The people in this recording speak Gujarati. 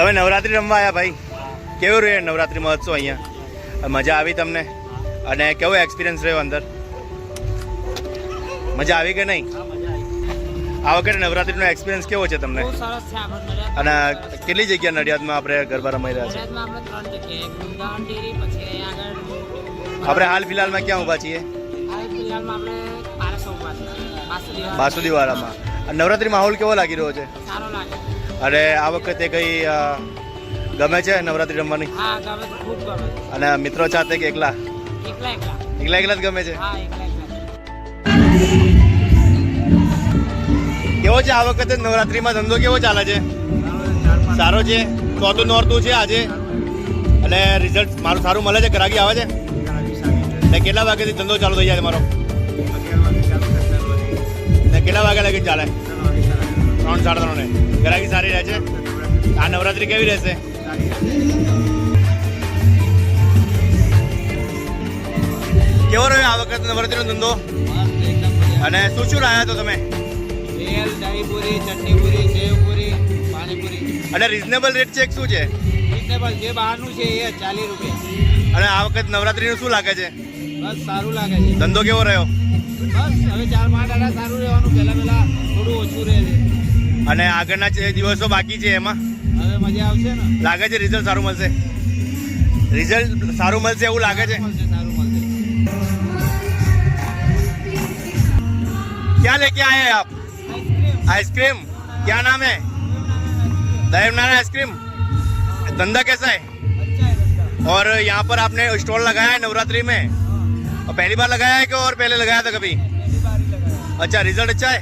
તમે નવરાત્રિ રમવા આવ્યા ભાઈ? કેવું રહ્યું નવરાત્રિ મહોત્સવ અહીંયા? મજા આવી તમને? અને કેવો એક્સપિરિયન્સ રહ્યો અંદર? મજા આવી કે નહીં? આ વખતે નવરાત્રિનો એક્સપિરિયન્સ કેવો છે તમને? અને કેટલી જગ્યા નડિયાદમાં આપણે ગરબા રમાઈ રહ્યા છે? આપણે હાલ ફિલહાલમાં ક્યાં ઊભા છીએ? બાસુદીવાળામાં નવરાત્રી માહોલ કેવો લાગી રહ્યો છે? સારો લાગે. અને આ વખતે કઈ ગમે છે નવરાત્રી રમવાની? અને મિત્રો સાથે કે એકલા? એકલા એકલા. જ ગમે છે? કેવો છે આ વખતે નવરાત્રીમાં? ધંધો કેવો ચાલે છે? સારો છે? ચોથું નોરતું છે આજે. અને રિઝલ્ટ મારું સારું મળે છે? ગ્રાહકી આવે છે? ને કેટલા વાગ્યાથી ધંધો ચાલુ થઈ જાય મારો? ને કેટલા વાગ્યા લગી ચાલે? ત્રણ સાડા ત્રણે ગ્રાહકી સારી રહે છે. આ નવરાત્રી કેવી રહેશે? કેવો રહ્યો આ વખતે નવરાત્રીનો ધંધો? અને શું શું લાયા તો તમે? અને રિઝનેબલ રેટ છે શું છે? રિઝનેબલ જે બહારનું છે એ ચાલીસ રૂપિયા. અને આ વખત નવરાત્રીનું શું લાગે છે? બસ સારું લાગે છે. ધંધો કેવો રહ્યો? બસ હવે ચાર પાંચ દાડા સારું રહેવાનું. પહેલા પહેલા થોડું ઓછું રહે છે. અને આગળના જે દિવસો બાકી છે એમાં હવે મજા આવશે ને લાગે છે રિઝલ્ટ સારું મળશે રિઝલ્ટ સારું મળશે એવું લાગે છે મળશે સારું મળશે क्या लेके आए हैं आप आइसक्रीम क्या नाम है दहेब नारायण आइसक्रीम धंधा कैसा है अच्छा है धंधा और यहाँ पर आपने स्टॉल लगाया है नवरात्रि में और पहली बार लगाया है कि और पहले लगाया था कभी पहली बार ही लगाया अच्छा रिजल्ट अच्छा है